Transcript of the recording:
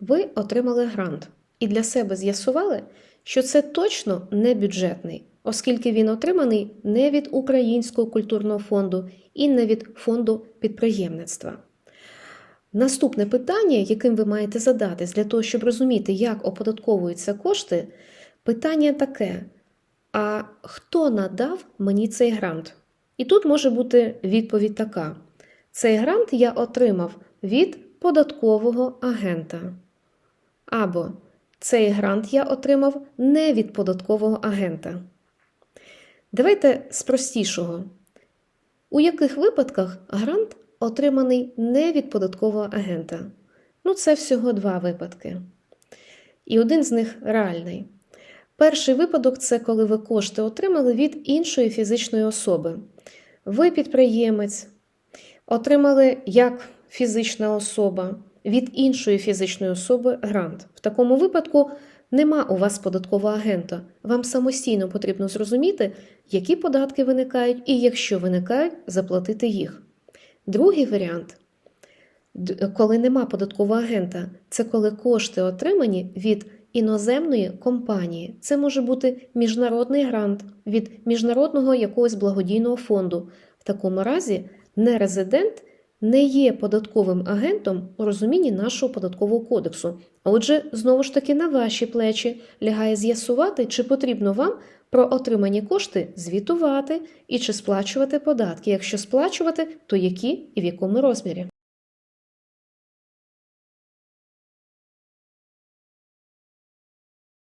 Ви отримали грант і для себе з'ясували, що це точно не бюджетний, оскільки він отриманий не від Українського культурного фонду і не від фонду підприємництва. Наступне питання, яким ви маєте задатись для того, щоб розуміти, як оподатковуються кошти, питання таке: а хто надав мені цей грант? І тут може бути відповідь така: цей грант я отримав від податкового агента. Або цей грант я отримав не від податкового агента. Давайте з простішого. У яких випадках грант отриманий не від податкового агента? Ну, це всього два випадки. І один з них реальний. Перший випадок це коли ви кошти отримали від іншої фізичної особи. Ви підприємець, отримали як фізична особа від іншої фізичної особи грант. В такому випадку нема у вас податкового агента. Вам самостійно потрібно зрозуміти, які податки виникають, і якщо виникають, заплатити їх. Другий варіант, коли нема податкового агента, це коли кошти отримані від іноземної компанії. Це може бути міжнародний грант від міжнародного якогось благодійного фонду. В такому разі нерезидент не є податковим агентом у розумінні нашого податкового кодексу. Отже, знову ж таки, на ваші плечі лягає з'ясувати, чи потрібно вам про отримані кошти звітувати і чи сплачувати податки. Якщо сплачувати, то які і в якому розмірі.